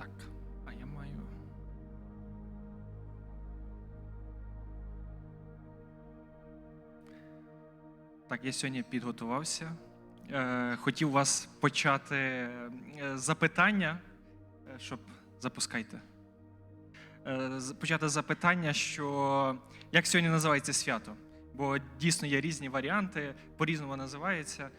Так, а я маю. Так, я сьогодні підготувався. Е, хотів вас почати е, запитання, е, щоб запускайте. Почати запитання, що як сьогодні називається свято? Бо дійсно є різні варіанти, по-різному називається.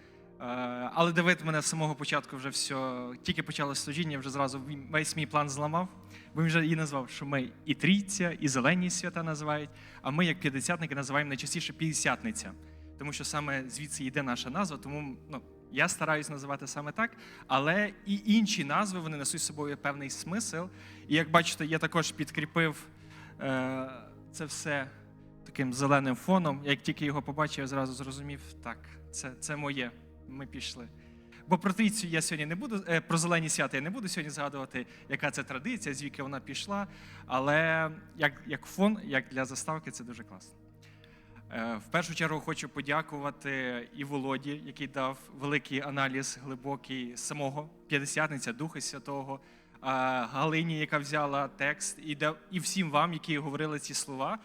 Е, Але Давид мене з самого початку вже все, тільки почало служіння, вже зразу весь мій план зламав. Він вже і назвав, що ми і трійця, і зелені свята називають, а ми, як п'ятдесятники, називаємо найчастіше п'ятдесятниця. Тому що саме звідси йде наша назва, тому ну, я стараюсь називати саме так, але і інші назви вони несуть з собою певний смисл. І як бачите, я також підкріпив е, це все таким зеленим фоном. Як тільки його побачив, я зразу зрозумів, так, це, це моє. Ми пішли. Бо про трійцю я сьогодні не буду, е, про зелені свята я не буду сьогодні згадувати, яка це традиція, звідки вона пішла. Але як, як фон, як для заставки, це дуже класно. Е, В першу чергу хочу подякувати і Володі, який дав великий аналіз глибокий самого п'ятдесятниця Духа Святого, Галині, яка взяла текст, і всім вам, які говорили ці слова.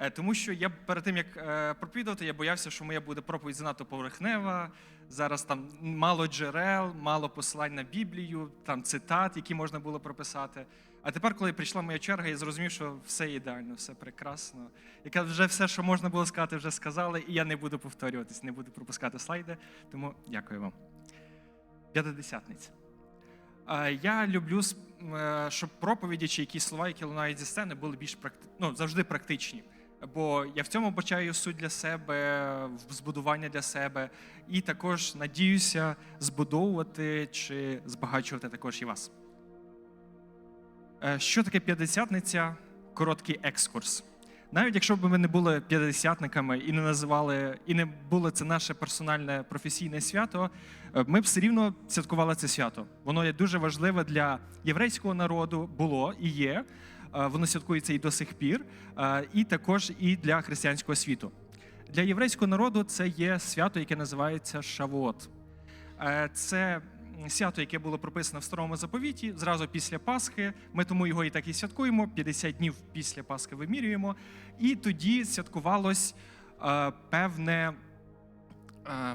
Е, Тому що я перед тим як е, проповідувати, я боявся, що моя буде проповідь занадто поверхнева. Зараз там мало джерел, мало посилань на Біблію, там цитат, які можна було прописати. А тепер, коли прийшла моя черга, я зрозумів, що все ідеально, все прекрасно. Яка вже все, що можна було сказати, вже сказали, і я не буду повторюватись, не буду пропускати слайди. Тому дякую вам. П'ятидесятниця. Е, Я люблю, щоб проповіді чи якісь слова, які лунають зі сцени, були більш практи... ну, завжди практичні. Бо я в цьому бачаю суть для себе, збудування для себе, і також надіюся збудовувати чи збагачувати також і вас. Е, Що таке п'ятдесятниця? Короткий екскурс. Навіть якщо б ми не були п'ятдесятниками і не називали, і не було це наше персональне професійне свято, е, ми б все рівно святкували це свято. Воно є дуже важливе для єврейського народу, було і є. Е, Воно святкується і до сих пір, е, і також і для християнського світу. Для єврейського народу це є свято, яке називається Шавуот. Е, Це свято, яке було прописано в старому заповіті, зразу після Пасхи. Ми тому його і так і святкуємо. 50 днів після Пасхи вимірюємо. І тоді святкувалось певне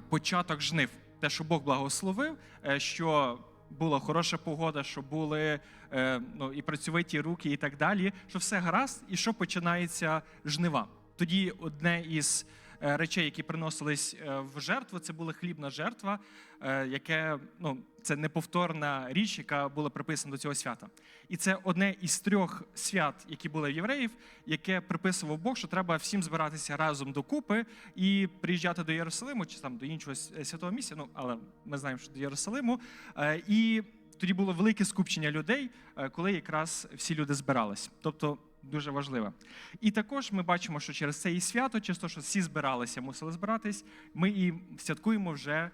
початок жнив. Те, що Бог благословив, що була хороша погода, що були е, ну, і працьовиті руки, і так далі, що все гаразд, і що починається жнива. Тоді одне із речей, які приносились е, в жертву, це була хлібна жертва, е, яке ну, це неповторна річ, яка була приписана до цього свята. І це одне із трьох свят, які були в євреїв, яке приписував Бог, що треба всім збиратися разом докупи і приїжджати до Єрусалиму чи там до іншого святого місця. Ну але ми знаємо, що до Єрусалиму. Е, І тоді було велике скупчення людей, е, коли якраз всі люди збирались. Тобто дуже важливо. І також ми бачимо, що через це і свято, через те, що всі збиралися, мусили збиратись, ми і святкуємо вже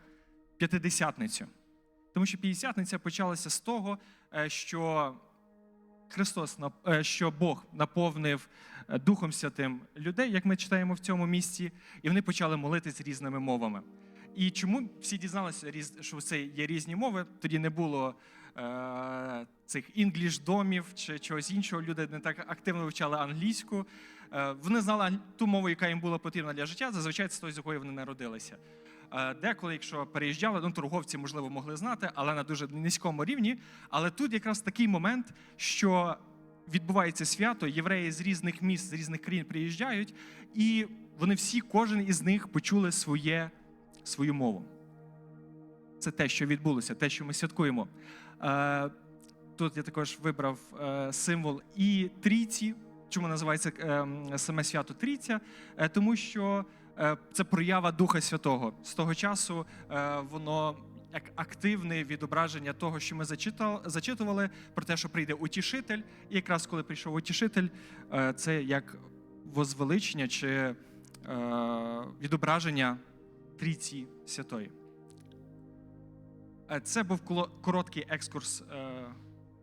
п'ятидесятницю. Тому що п'ятдесятниця почалася з того, е, що Христос е, що Бог наповнив е, Духом Святим людей, як ми читаємо в цьому місці, і вони почали молитись різними мовами. І чому всі дізналися, що це є різні мови? Тоді не було цих інгліш-домів чи чогось іншого. Люди не так активно вивчали англійську. Е, вони знали ту мову, яка їм була потрібна для життя. Зазвичай це той, з якої вони народилися. Е, Деколи, якщо переїжджали, ну торговці, можливо, могли знати, але на дуже низькому рівні. Але тут якраз такий момент, що відбувається свято, євреї з різних міст, з різних країн приїжджають, і вони всі, кожен із них почули своє, свою мову. Це те, що відбулося, те, що ми святкуємо. Е, Тут я також вибрав е, символ і трійці. Чому називається е, саме свято Трійця? Тому що це проява Духа Святого. З того часу воно як активне відображення того, що ми зачитували, про те, що прийде утішитель. І якраз коли прийшов утішитель, це як возвеличення чи відображення Трійці Святої. Е, Це був короткий екскурс, е,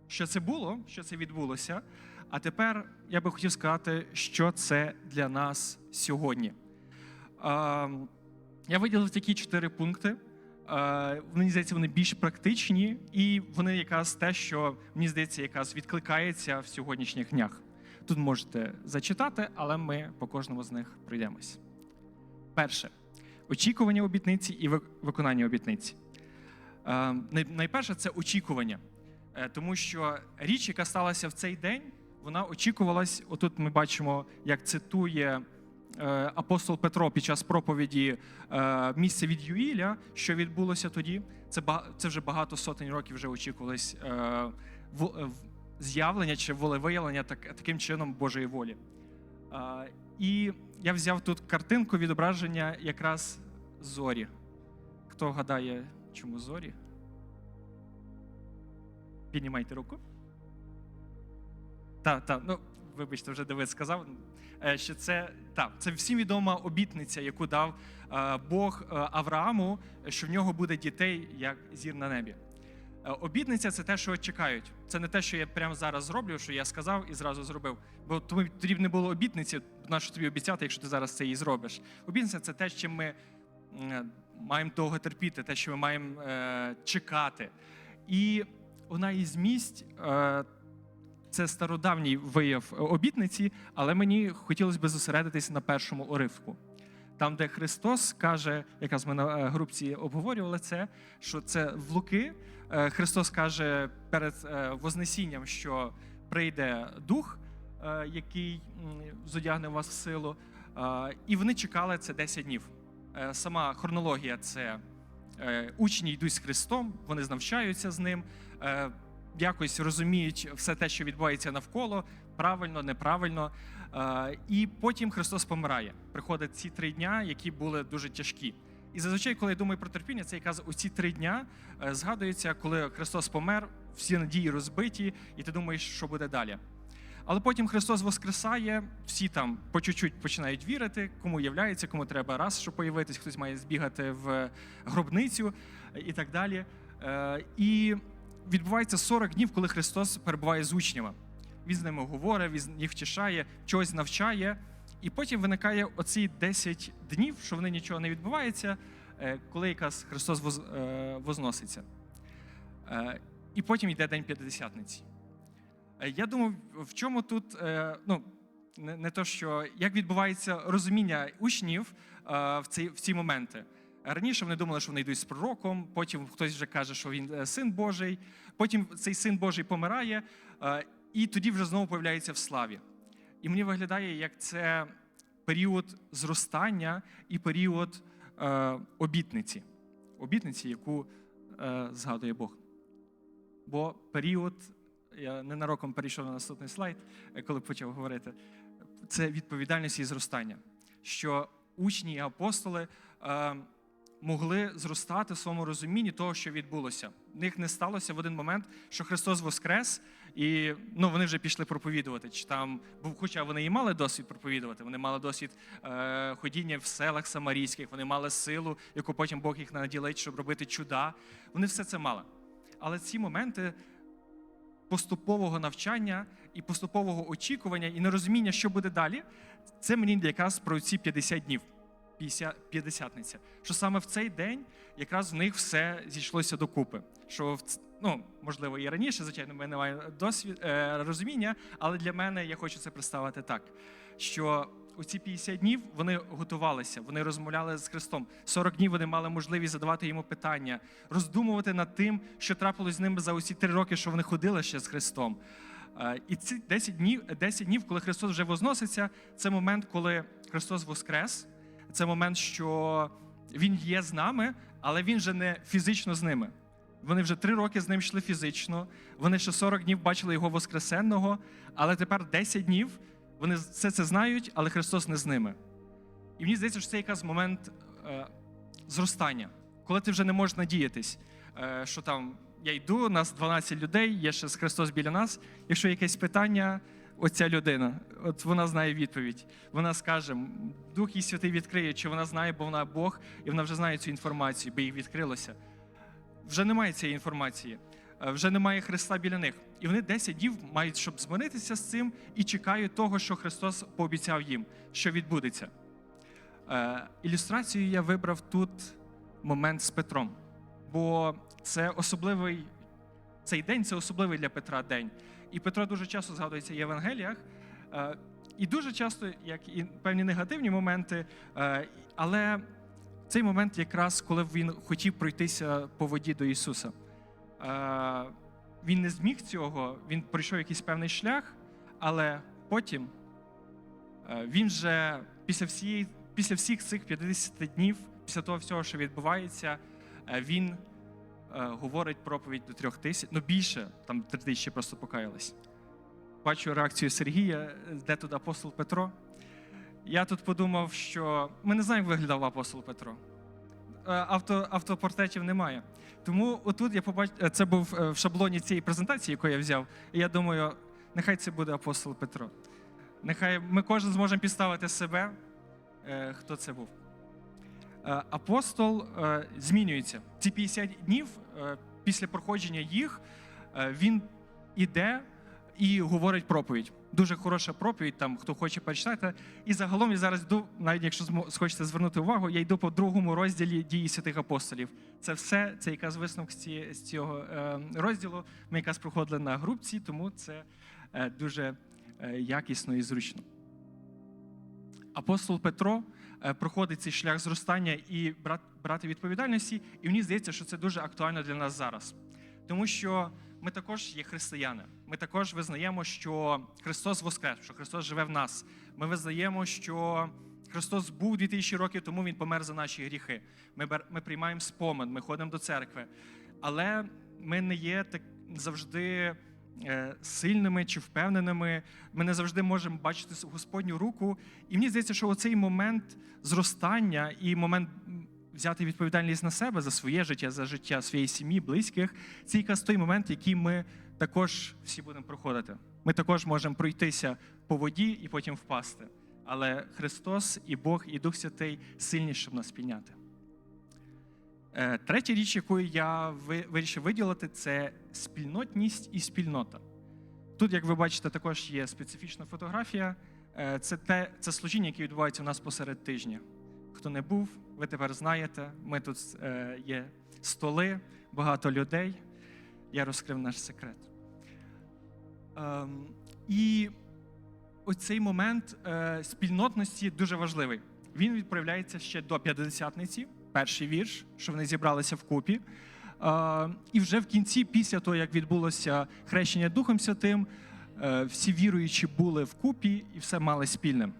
що це було, що це відбулося. А тепер я би хотів сказати, що це для нас сьогодні. Е, Я виділив такі чотири пункти. мені здається, вони більш практичні, і вони якраз те, що мені здається, якраз відкликається в сьогоднішніх днях. Тут можете зачитати, але ми по кожному з них пройдемось. Перше очікування обітниці і виконання обітниці. Е, най- Найперше це очікування, Е, тому що річ, яка сталася в цей день, вона очікувалась. Отут ми бачимо, як цитує е, апостол Петро під час проповіді місце від Юїля, що відбулося тоді. Це це вже багато сотень років вже очікувалось з'явлення чи волевиявлення таким чином Божої волі. І я взяв тут картинку відображення якраз зорі. Хто гадає, чому зорі? Піднімайте руку. Так, так, ну вибачте, вже Давид сказав, е, що це так, це всім відома обітниця, яку дав е, Бог е, Аврааму, що в нього буде дітей, як зір на небі. Обітниця це те, що чекають. Це не те, що я прямо зараз зроблю, що я сказав і зразу зробив. Бо тоді б не було обітниці, на що тобі обіцяти, якщо ти зараз це і зробиш. Обітниця це те, чим ми маємо довго терпіти, те, що ми маємо е, чекати. І одна із місць е, це стародавній вияв обітниці, але мені хотілося б зосередитися на першому уривку. Там, де Христос каже, якраз ми на е, групці обговорювали це, що це в Луки. Е, Христос каже перед е, Вознесінням, що прийде дух, який зодягне вас в силу. І вони чекали це 10 днів. Е, Сама хронологія це е, учні йдуть з Христом, вони навчаються з ним, е, якось розуміють все те, що відбувається навколо, правильно, неправильно. І потім Христос помирає. Приходять ці три дня, які були дуже тяжкі. І зазвичай, коли я думаю про терпіння, це якраз оці три дня згадується, коли Христос помер, всі надії розбиті, і ти думаєш, що буде далі. Але потім Христос воскресає, всі там по чуть-чуть починають вірити, кому являється, кому треба раз, щоб появитись, хтось має збігати в гробницю е, і так далі. Е, І відбувається 40 днів, коли Христос перебуває з учнями. Він з ними говорить, він їх втішає, чогось навчає. І потім виникає оці 10 днів, що вони нічого не відбувається, е, коли якраз Христос е, возноситься. Е, І потім йде День П'ятидесятниці. Е, Я думаю, в чому тут е, ну, не, то, що як відбувається розуміння учнів е, в ці, в ці моменти. Раніше вони думали, що вони йдуть з пророком, потім хтось вже каже, що він син Божий, потім цей син Божий помирає, і тоді вже знову появляється в славі. І мені виглядає, як це період зростання і період обітниці, обітниці, яку згадує Бог. Бо період, я ненароком перейшов на наступний слайд, е, коли почав говорити, це відповідальність і зростання. Що учні і апостоли е, могли зростати в своєму розумінні того, що відбулося. В них не сталося в один момент, що Христос воскрес, і ну, вони вже пішли проповідувати. Чи там, бо хоча вони і мали досвід проповідувати, вони мали досвід е, ходіння в селах самарійських, вони мали силу, яку потім Бог їх наділить, щоб робити чуда. Вони все це мали. Але ці моменти поступового навчання і поступового очікування і нерозуміння, що буде далі, це мені якраз про ці 50 днів. 50, п'ятдесятниця. Що саме в цей день якраз в них все зійшлося докупи. Що в ну, можливо, і раніше, звичайно, в мене немає досвід е, розуміння, але для мене я хочу це представити так: що у ці 50 днів вони готувалися, вони розмовляли з Христом. 40 днів вони мали можливість задавати йому питання, роздумувати над тим, що трапилось з ними за усі три роки, що вони ходили ще з Христом. Е, І ці 10 днів, 10 днів, коли Христос вже возноситься, це момент, коли Христос воскрес. Це момент, що Він є з нами, але Він вже не фізично з ними. Вони вже три роки з ним йшли фізично. Вони ще 40 днів бачили його Воскресенного, але тепер 10 днів вони все це знають, але Христос не з ними. І мені здається, що це якраз момент е, зростання, коли ти вже не можеш надіятись, е, що там я йду, нас 12 людей, є ще Христос біля нас. Якщо якесь питання, оця людина, от вона знає відповідь. Вона скаже, Дух і Святий відкриє, чи вона знає, бо вона Бог, і вона вже знає цю інформацію, бо їй відкрилося. Вже немає цієї інформації, вже немає Христа біля них. І вони 10 днів мають, щоб змиритися з цим, і чекають того, що Христос пообіцяв їм, що відбудеться. Е, Ілюстрацію я вибрав тут момент з Петром. бо це особливий цей день це особливий для Петра день. І Петро дуже часто згадується в Євангеліях, е, і дуже часто, як і певні негативні моменти, е, але цей момент якраз коли він хотів пройтися по воді до Ісуса. Е, Він не зміг цього, він пройшов якийсь певний шлях, але потім е, він вже після всієї, після всіх цих 50 днів, після того всього, що відбувається, е, він говорить проповідь до трьох тисяч, ну більше, там три тисячі просто покаялись. Бачу реакцію Сергія, де тут апостол Петро. Я тут подумав, що ми не знаємо, як виглядав апостол Петро. Е, Авто, автопортретів немає. Тому отут я побачив, це був е, в шаблоні цієї презентації, яку я взяв. І я думаю, нехай це буде апостол Петро. Нехай ми кожен зможемо підставити себе, е, хто це був. Е, Апостол е, змінюється. Ці 50 днів е, після проходження їх е, він іде і говорить проповідь. Дуже хороша проповідь, там хто хоче перечитати. І загалом я зараз йду, навіть якщо схочете звернути увагу, я йду по другому розділі дії святих апостолів. Це все, це якраз висновок з, цього е, розділу. Ми якраз проходили на групці, тому це е, дуже е, якісно і зручно. Апостол Петро проходить цей шлях зростання і брати відповідальності, і мені здається, що це дуже актуально для нас зараз. Тому що ми також є християни. Ми також визнаємо, що Христос воскрес, що Христос живе в нас. Ми визнаємо, що Христос був 2000 років тому, Він помер за наші гріхи. Ми, бер- ми приймаємо спомин, ми ходимо до церкви. Але ми не є так завжди е, сильними чи впевненими. Ми не завжди можемо бачити Господню руку. І мені здається, що оцей момент зростання і момент взяти відповідальність на себе за своє життя, за життя своєї сім'ї, близьких, це якраз той момент, який ми також всі будемо проходити. Ми також можемо пройтися по воді і потім впасти. Але Христос і Бог, і Дух Святий сильні, щоб нас підняти. Е, Третя річ, яку я вирішив виділити, це спільнотність і спільнота. Тут, як ви бачите, також є специфічна фотографія. Е, Це те, це служіння, яке відбувається у нас посеред тижня. Хто не був, ви тепер знаєте. Ми тут е, є столи, багато людей. Я розкрив наш секрет. Ем, і оцей момент е, спільнотності дуже важливий. Він відправляється ще до п'ятдесятниці, перший вірш, що вони зібралися вкупі. Е, і вже в кінці, після того, як відбулося хрещення Духом Святим, е, всі віруючі були вкупі і все мали спільним.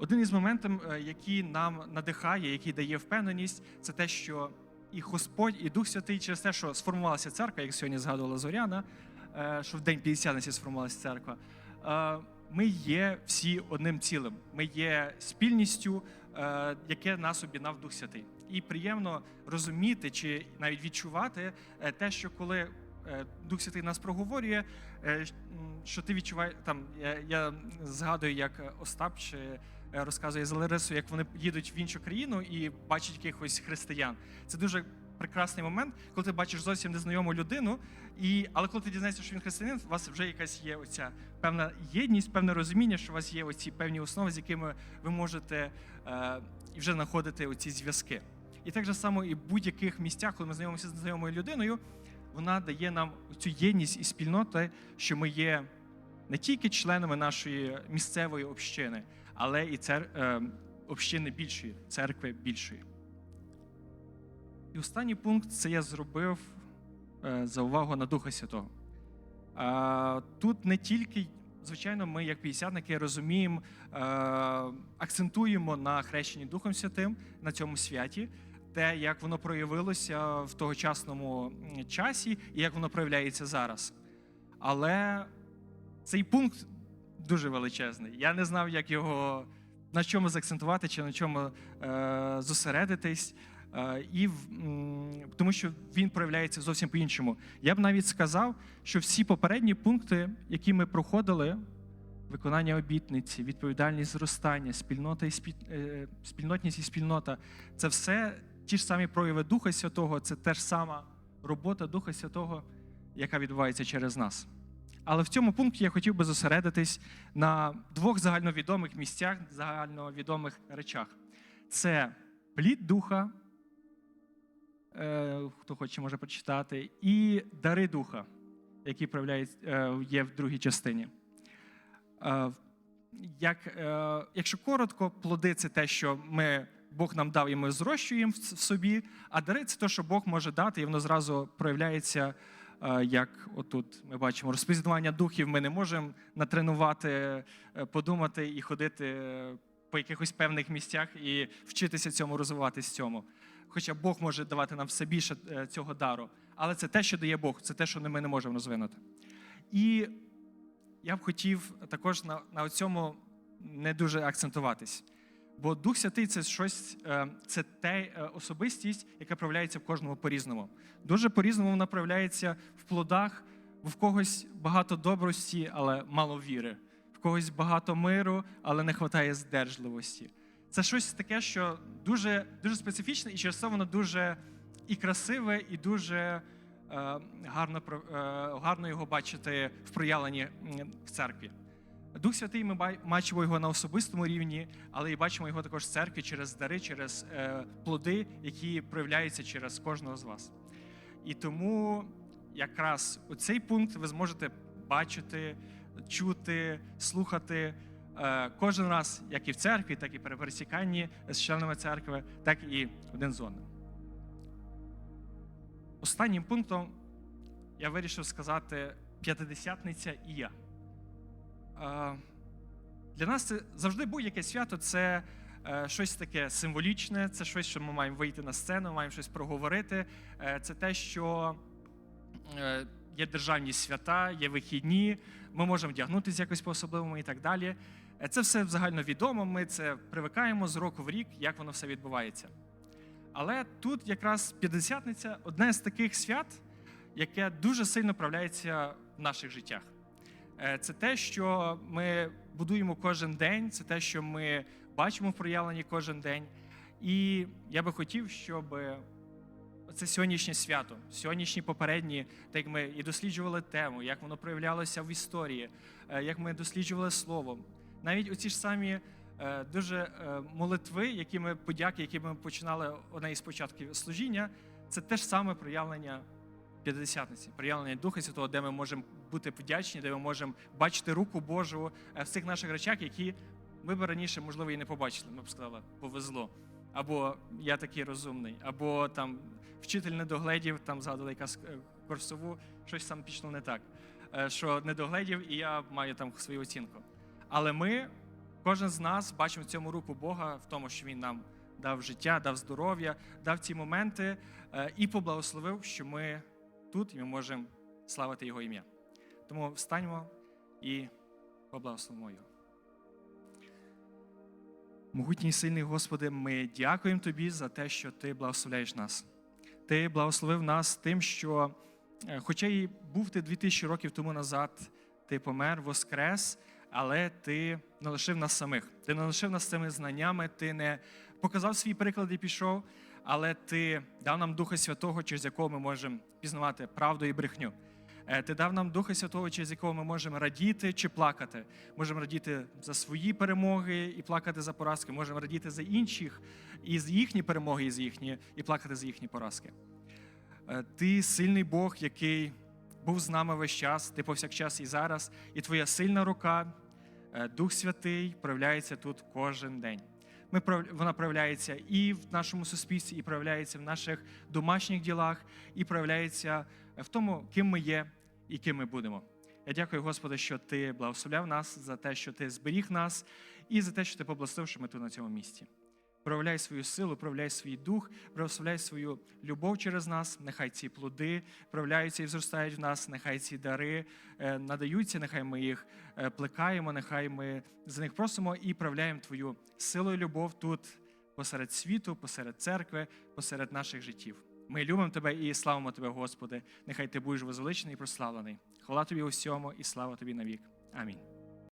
Один із моментів, е, який нам надихає, який дає впевненість, це те, що і Господь, і Дух Святий через те, що сформувалася церква, як сьогодні згадувала Зоряна, е, що в день П'ятдесятниці сформувалася церква. е, Ми є всі одним цілим. Ми є спільністю, яке нас об'єднав Дух Святий. І приємно розуміти чи навіть відчувати те, що коли Дух Святий нас проговорює, що ти відчуваєш там. Я, згадую, як Остап чи розказує за Ларисою, як вони їдуть в іншу країну і бачать якихось християн. Це дуже прекрасний момент, коли ти бачиш зовсім незнайому людину, і, але коли ти дізнаєшся, що він християнин, у вас вже якась є оця певна єдність, певне розуміння, що у вас є оці певні основи, з якими ви можете е, вже знаходити оці зв'язки. І так же само і в будь-яких місцях, коли ми знайомимося з незнайомою людиною, вона дає нам цю єдність і спільноти, що ми є не тільки членами нашої місцевої общини, але і цер... е, общини більшої, церкви більшої. І останній пункт це я зробив е, за увагу на Духа Святого. Тут не тільки, звичайно, ми, як п'ятдесятники, розуміємо, е, акцентуємо на хрещенні Духом Святим на цьому святі, те, як воно проявилося в тогочасному часі і як воно проявляється зараз. Але цей пункт дуже величезний. Я не знав, як його на чому заакцентувати чи на чому е, зосередитись. Е, і в- тому що він проявляється зовсім по-іншому. Я б навіть сказав, що всі попередні пункти, які ми проходили, виконання обітниці, відповідальність зростання, спільнота і спіль... е, спільнотність і спільнота це все ті ж самі прояви Духа Святого, це теж сама робота Духа Святого, яка відбувається через нас. Але в цьому пункті я хотів би зосередитись на двох загальновідомих місцях, загальновідомих речах: це плід духа е, хто хоче, може прочитати, і дари духа, які проявляють, е, є в другій частині. Е, Як, якщо коротко, плоди це те, що ми, Бог нам дав і ми зрощуємо в собі, а дари це те, що Бог може дати, і воно зразу проявляється, як отут ми бачимо, розпізнавання духів ми не можемо натренувати, е, подумати і ходити е, по якихось певних місцях і вчитися цьому, розвиватися цьому. Хоча Бог може давати нам все більше е, цього дару. Але це те, що дає Бог, це те, що ми не можемо розвинути. І я б хотів також на, на цьому не дуже акцентуватись. Бо Дух Святий це щось, е, це те е, особистість, яка проявляється в кожному по-різному. Дуже по-різному вона проявляється в плодах, в когось багато добрості, але мало віри, в когось багато миру, але не вистачає здержливості. Це щось таке, що дуже, дуже специфічне, і через це воно дуже і красиве, і дуже е, гарно, е, гарно його бачити в проявленні в церкві. Дух Святий, ми бачимо його на особистому рівні, але і бачимо його також в церкві через дари, через е, плоди, які проявляються через кожного з вас. І тому якраз у цей пункт ви зможете бачити, чути, слухати е, кожен раз, як і в церкві, так і при пересіканні з членами церкви, так і один з одним. Останнім пунктом я вирішив сказати п'ятидесятниця і я. Для нас це завжди будь-яке свято це е, щось таке символічне, це щось, що ми маємо вийти на сцену, маємо щось проговорити. Е, Це те, що е, є державні свята, є вихідні, ми можемо вдягнутися якось по-особливому і так далі. Це все загальновідомо, ми це привикаємо з року в рік, як воно все відбувається. Але тут якраз п'ятдесятниця одне з таких свят, яке дуже сильно проявляється в наших життях. Е, Це те, що ми будуємо кожен день, це те, що ми бачимо в проявленні кожен день. І я би хотів, щоб це сьогоднішнє свято, сьогоднішні попередні, так як ми і досліджували тему, як воно проявлялося в історії, е, як ми досліджували слово. Навіть оці ж самі е, дуже молитви, які ми подяки, які ми починали одне із початків служіння, це те ж саме проявлення п'ятдесятниці, проявлення Духа Святого, де ми можемо бути вдячні, де ми можемо бачити руку Божу е, в цих наших речах, які ми б раніше, можливо, і не побачили. Ми б сказали, повезло. Або я такий розумний, або там вчитель недогледів, там згадували якась е, курсову, щось там пішло не так. Е, Що недогледів, і я маю там свою оцінку. Але ми, кожен з нас, бачимо в цьому руку Бога в тому, що Він нам дав життя, дав здоров'я, дав ці моменти і поблагословив, що ми тут і ми можемо славити Його ім'я. Тому встаньмо і поблагословимо Його. Могутній сильний Господи, ми дякуємо Тобі за те, що Ти благословляєш нас. Ти благословив нас тим, що, е, хоча і був ти 2000 років тому назад, ти помер, воскрес, але ти не лишив нас самих. Ти не лишив нас цими знаннями, ти не показав свій приклад і пішов, але ти дав нам Духа Святого, через якого ми можемо пізнавати правду і брехню. Е, Ти дав нам Духа Святого, через якого ми можемо радіти чи плакати. Можемо радіти за свої перемоги і плакати за поразки. Можемо радіти за інших і за їхні перемоги, і за їхні, і плакати за їхні поразки. Е, Ти сильний Бог, який був з нами весь час, ти повсякчас і зараз, і твоя сильна рука, е, Дух Святий, проявляється тут кожен день. Ми вона проявляється і в нашому суспільстві, і проявляється в наших домашніх ділах, і проявляється в тому, ким ми є і ким ми будемо. Я дякую, Господи, що Ти благословляв нас за те, що Ти зберіг нас, і за те, що Ти поблагословив, що ми тут на цьому місці. Проявляй свою силу, проявляй свій дух, проявляй свою любов через нас. Нехай ці плоди проявляються і зростають в нас. Нехай ці дари е, надаються, нехай ми їх е, плекаємо, нехай ми за них просимо і проявляємо Твою силу і любов тут, посеред світу, посеред церкви, посеред наших життів. Ми любимо Тебе і славимо Тебе, Господи. Нехай Ти будеш возвеличений і прославлений. Хвала Тобі у всьому і слава Тобі навік. Амінь.